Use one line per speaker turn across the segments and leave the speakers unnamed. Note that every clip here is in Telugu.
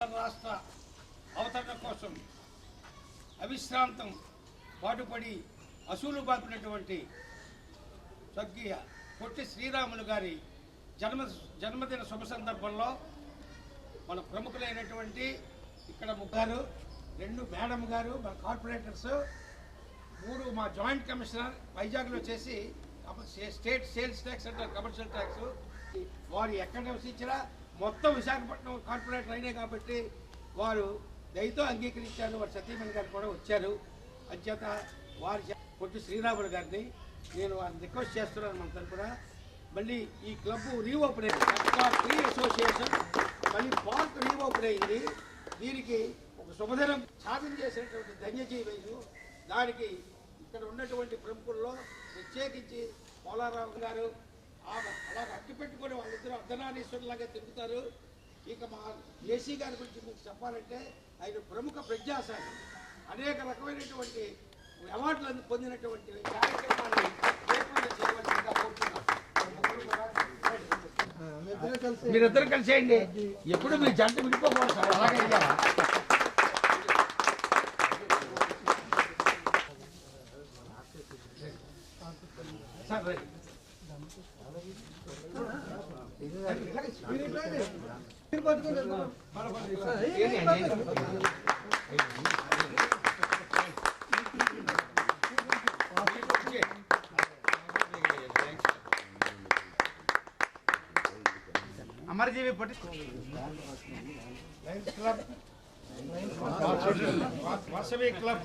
రాష్ట్ర అవతరణ కోసం అవిశ్రాంతం పాటుపడి అసూలు బాపినటువంటి స్వర్గీయ పొట్టి శ్రీరాములు గారి జన్మ జన్మదిన శుభ సందర్భంలో మన ప్రముఖులైనటువంటి ఇక్కడ ముగ్గారు రెండు మేడం గారు మన కార్పొరేటర్స్ మూడు మా జాయింట్ కమిషనర్ వైజాగ్లో చేసి స్టేట్ సేల్స్ ట్యాక్స్ అంటారు కమర్షియల్ ట్యాక్స్ వారు ఎక్కడ నివసించినా మొత్తం విశాఖపట్నం కార్పొరేటర్ అయినాయి కాబట్టి వారు దయతో అంగీకరించారు. వారి సతీమణి గారు కూడా వచ్చారు. అంచేత వారి చే- పొట్టి శ్రీరాములు గారిని నేను వారిని రిక్వెస్ట్ చేస్తున్నాను మన తరపున. మళ్ళీ ఈ క్లబ్ రీఓపెన్ అయింది. ఫ్రీ అసోసియేషన్ మళ్ళీ పార్క్ రీఓపెన్ అయింది. దీనికి ఒక శుభదినం సాధన చేసినటువంటి ధన్యజీవైలు దానికి ఇక్కడ ఉన్నటువంటి ప్రముఖుల్లో ప్రత్యేకించి పోలారావు గారు అలా అట్టి పెట్టుకొని వాళ్ళిద్దరూ అర్ధనారీశ్వరులాగా తిరుగుతారు. ఇక మా ఏసీ గారి గురించి మీకు చెప్పాలంటే ఆయన ప్రముఖ ప్రజాశాలి అనేక రకమైనటువంటి అవార్డులను పొందినటువంటి కార్యక్రమాన్ని ఏర్పాటు చేయవలసిందిగా కోరుతున్నాం. మీరిద్దరు కలిసేయండి. ఎప్పుడు మీ జంట విడిపోకూడదు సార్. అలాగే
Amarajeevi Potti Lions Club Vasavi club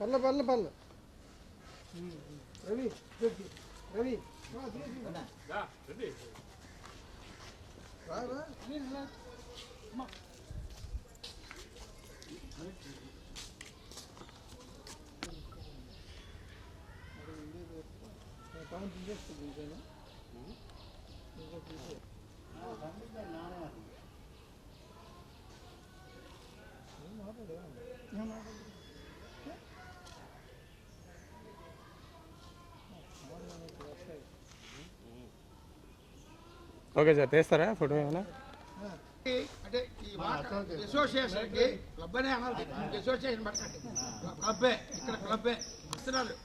పర్ల పర్ల పర్ల రవి రవి రా రా పవన్ తీసేస్తుంది
ఓకే సార్ తీస్తారా ఫోటో ఏమైనా?
అంటే ఈ కి క్లబ్ అనే అనాలి. అసోసియేషన్ పట్టండి క్లబ్బే ఇక్కడ క్లబ్బే వస్త్రాలు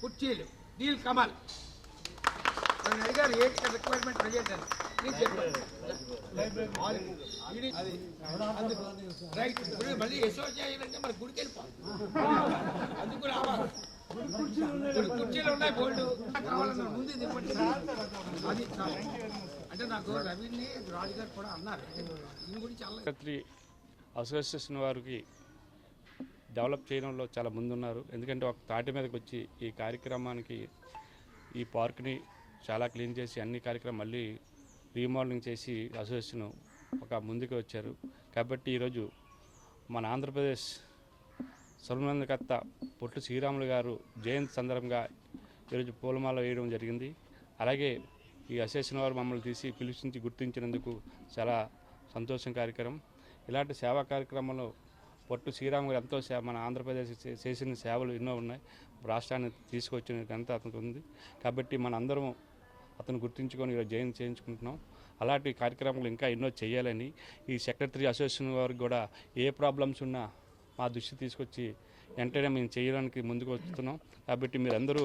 కుర్చీలు నీల్ కమల్. అడిగారు ఏ రిక్వైర్మెంట్ ప్రజెంట్ అని? ప్లీజ్ చెప్పండి అందుకు. రైట్ మళ్ళీ అసోసియేషన్ అంటే గుడికి వెళ్ళిపోవాలి. అందుకు రావాలి కుర్చీలు ఉన్నాయి బోల్డ్. కావాలన్నా ముందు అది అంటే నాకు రవిని రాజుగారు కూడా అన్నారు. దీని గురించి
అసోసియేషన్ వారికి డెవలప్ చేయడంలో చాలా ముందున్నారు. ఎందుకంటే ఒక తాటి మీదకి వచ్చి ఈ కార్యక్రమానికి ఈ పార్క్ని చాలా క్లీన్ చేసి అన్ని కార్యక్రమం మళ్ళీ రీమోడలింగ్ చేసి అసోసియేషన్ ఒక ముందుకు వచ్చారు. కాబట్టి ఈరోజు మన ఆంధ్రప్రదేశ్ సర్వనందకర్త పొట్టు శ్రీరాములు గారు జయంతి సందర్భంగా ఈరోజు పూలమాల వేయడం జరిగింది. అలాగే ఈ అసోసియేషన్ వారు మమ్మల్ని తీసి పిలిపించి గుర్తించినందుకు చాలా సంతోషం కార్యక్రమం. ఇలాంటి సేవా కార్యక్రమంలో పొట్టు శ్రీరామ్ గారు ఎంతో మన ఆంధ్రప్రదేశ్ చేసిన సేవలు ఎన్నో ఉన్నాయి. రాష్ట్రాన్ని తీసుకొచ్చిన ఘనత అతనికి ఉంది. కాబట్టి మన అందరం అతను గుర్తించుకొని ఈరోజు జయంతి చేయించుకుంటున్నాం. అలాంటి కార్యక్రమాలు ఇంకా ఎన్నో చేయాలని ఈ సెక్రటరీ అసోసియేషన్ వారికి కూడా ఏ ప్రాబ్లమ్స్ ఉన్నా మా దృష్టి తీసుకొచ్చి వెంటనే మేము చేయడానికి ముందుకు వస్తున్నాం. కాబట్టి మీరందరూ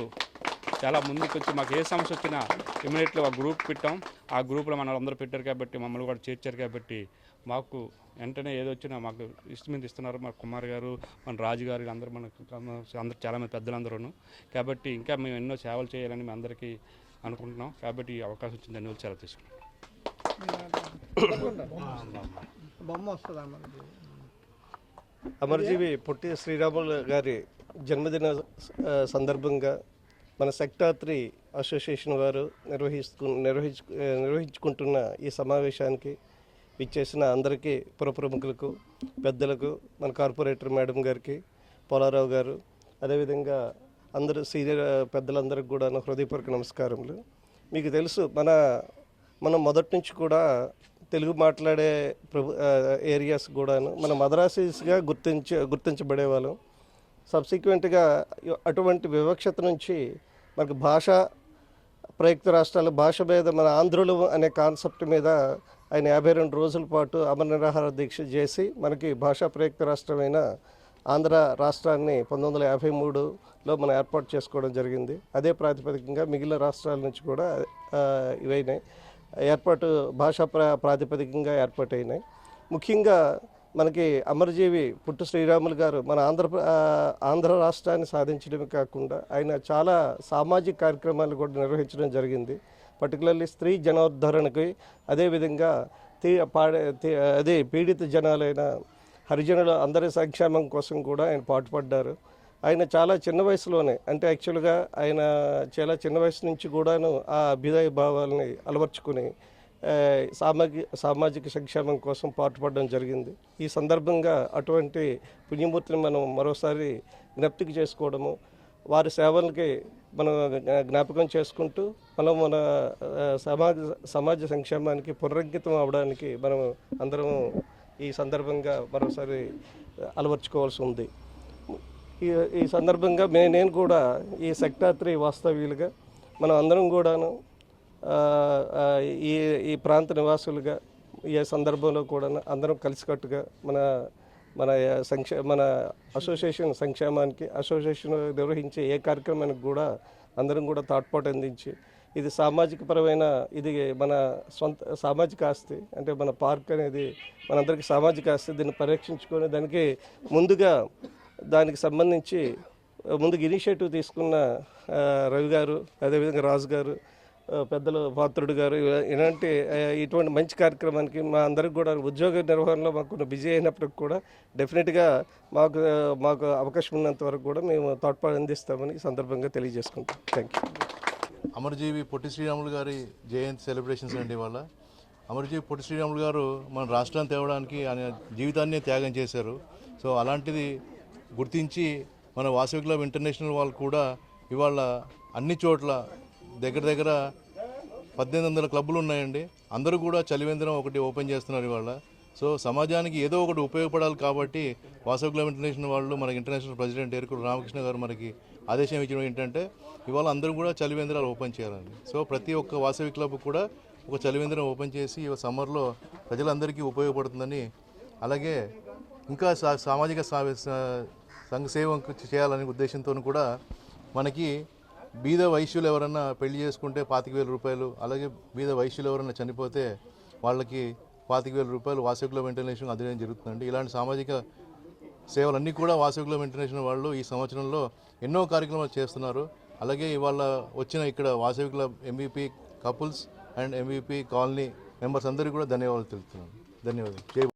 చాలా ముందుకు వచ్చి మాకు ఏ సమస్య వచ్చినా ఇమీడియట్లీ ఒక గ్రూప్ పెట్టాం. ఆ గ్రూప్లో మన అందరూ పెట్టారు కాబట్టి మమ్మల్ని కూడా చేర్చారు కాబట్టి మాకు వెంటనే ఏది వచ్చినా మాకు ఇష్టం మీద ఇస్తున్నారు. మా కుమార్ గారు మన రాజు గారు వీళ్ళందరూ మనకు అందరూ చాలామంది పెద్దలందరూ కాబట్టి ఇంకా మేము ఎన్నో సేవలు చేయాలని మేము అందరికీ అనుకుంటున్నాం. కాబట్టి ఈ అవకాశం వచ్చింది ధన్యవాదాలు సెలవు తీసుకున్నాం
అమరజీవి పొట్టి శ్రీరాములు గారి జన్మదిన సందర్భంగా మన సెక్టాత్రి అసోసియేషన్ వారు నిర్వహిస్తు నిర్వహించు నిర్వహించుకుంటున్న ఈ సమావేశానికి ఇచ్చేసిన అందరికీ పురప్రముఖులకు పెద్దలకు మన కార్పొరేటర్ మేడం గారికి పోలారావు గారు అదేవిధంగా అందరూ సీనియర్ పెద్దలందరికీ కూడా హృదయపూర్వక నమస్కారములు. మీకు తెలుసు మన మనం మొదటి నుంచి కూడా తెలుగు మాట్లాడే ప్రభు ఏరియాస్ కూడాను మన మద్రాసీస్గా గుర్తించ గుర్తించబడేవాళ్ళం. సబ్సిక్వెంట్గా అటువంటి వివక్షత నుంచి మనకు భాష ప్రయుక్త రాష్ట్రాల భాష మీద మన ఆంధ్రులు అనే కాన్సెప్ట్ మీద ఆయన యాభై రెండు రోజుల పాటు అమర నిరాహార దీక్ష చేసి మనకి భాషా ప్రయుక్త రాష్ట్రమైన ఆంధ్ర రాష్ట్రాన్ని పంతొమ్మిది వందల యాభై మూడులో మనం ఏర్పాటు చేసుకోవడం జరిగింది. అదే ప్రాతిపదికంగా మిగిలిన రాష్ట్రాల నుంచి కూడా ఇవైనాయి. ఏర్పాటు భాషా ప్రా ప్రాతిపదికంగా ఏర్పాటైనాయి. ముఖ్యంగా మనకి అమరజీవి పుట్టు శ్రీరాములు గారు మన ఆంధ్ర ఆంధ్ర రాష్ట్రాన్ని సాధించడమే కాకుండా ఆయన చాలా సామాజిక కార్యక్రమాలు కూడా నిర్వహించడం జరిగింది. పర్టికులర్లీ స్త్రీ జనోద్ధరణకి అదేవిధంగా తీ పాడే తీ- అదే పీడిత జనాలైన హరిజనుల అందరి సంక్షేమం కోసం కూడా ఆయన పాటుపడ్డారు. ఆయన చాలా చిన్న వయసులోనే అంటే యాక్చువల్గా ఆయన చాలా చిన్న వయసు నుంచి కూడాను ఆ అభ్యుదయ భావాలని అలవర్చుకుని సామాజిక సామాజిక సంక్షేమం కోసం పాటుపడడం జరిగింది. ఈ సందర్భంగా అటువంటి పుణ్యమూర్తిని మనం మరోసారి జ్ఞప్తికి చేసుకోవడము వారి సేవలకి మనం జ్ఞాపకం చేసుకుంటూ మనం మన సమాజ సమాజ సంక్షేమానికి పునరంకితం అవడానికి మనం అందరం ఈ సందర్భంగా మరోసారి అలవర్చుకోవాల్సి ఉంది. ఈ ఈ సందర్భంగా మే నేను కూడా ఈ సెక్టాత్రి వాస్తవ్యులుగా మనం అందరం కూడాను ఈ ఈ ప్రాంత నివాసులుగా ఈ సందర్భంలో కూడా అందరం కలిసికట్టుగా మన మన సంక్షే మన అసోసియేషన్ సంక్షేమానికి అసోసియేషన్ నిర్వహించే ఏ కార్యక్రమానికి కూడా అందరం కూడా తాట్పాటు అందించి ఇది సామాజిక పరమైన ఇది మన సొంత సామాజిక ఆస్తి అంటే మన పార్క్ అనేది మనందరికీ సామాజిక ఆస్తి దీన్ని పరీక్షించుకొని దానికి ముందుగా దానికి సంబంధించి ముందుకు ఇనిషియేటివ్ తీసుకున్న రవి గారు అదేవిధంగా రాజు గారు పెద్దలు పాత్రుడు గారు ఇలాంటి ఇటువంటి మంచి కార్యక్రమానికి మా అందరికి కూడా ఉద్యోగ నిర్వహణలో మాకు బిజీ అయినప్పటికి కూడా డెఫినెట్గా మాకు మాకు అవకాశం ఉన్నంత వరకు కూడా మేము తోడ్పాటు అందిస్తామని సందర్భంగా తెలియజేసుకుంటాం థ్యాంక్ యూ
అమరజీవి పొట్టి శ్రీరాములు గారి జయంతి సెలబ్రేషన్స్ అండి ఇవాళ. అమరజీవి పొట్టి శ్రీరాములు గారు మన రాష్ట్రాన్ని తేవడానికి ఆయన జీవితాన్ని త్యాగం చేశారు. సో అలాంటిది గుర్తించి మన వాసవి క్లబ్ ఇంటర్నేషనల్ వాళ్ళు కూడా ఇవాళ అన్ని చోట్ల దగ్గర దగ్గర పద్దెనిమిది వందల క్లబ్బులు ఉన్నాయండి. అందరూ కూడా చలివేంద్రం ఒకటి ఓపెన్ చేస్తున్నారు ఇవాళ. సో సమాజానికి ఏదో ఒకటి ఉపయోగపడాలి కాబట్టి వాసవి క్లబ్ ఇంటర్నేషనల్ వాళ్ళు మనకి ఇంటర్నేషనల్ ప్రెసిడెంట్ ఏర్కూరు రామకృష్ణ గారు మనకి ఆదేశం ఇచ్చడం ఏంటంటే ఇవాళ అందరూ కూడా చలివేంద్రాలు ఓపెన్ చేయాలండి. సో ప్రతి ఒక్క వాసవి క్లబ్ కూడా ఒక చలివేంద్రం ఓపెన్ చేసి సమ్మర్లో ప్రజలందరికీ ఉపయోగపడుతుందని అలాగే ఇంకా సా- సామాజిక సా- సంఘ సేవ చేయాలనే ఉద్దేశంతో కూడా మనకి బీద వైశ్యులు ఎవరన్నా పెళ్ళి చేసుకుంటే పాతిక వేల రూపాయలు అలాగే బీద వైశ్యులు ఎవరన్నా చనిపోతే వాళ్ళకి పాతిక వేల రూపాయలు వాసవి క్లబ్ ఇంటర్నేషనల్ జరుగుతుందండి. ఇలాంటి సామాజిక సేవలన్నీ కూడా వాసవి క్లబ్ ఇంటర్నేషనల్ వాళ్ళు ఈ సంవత్సరంలో ఎన్నో కార్యక్రమాలు చేస్తున్నారు. అలాగే ఇవాళ వచ్చిన ఇక్కడ వాసవికుల MBP couples and MBP colony members అందరికీ కూడా ధన్యవాదాలు తెలుపుతున్నాను. ధన్యవాదాలు.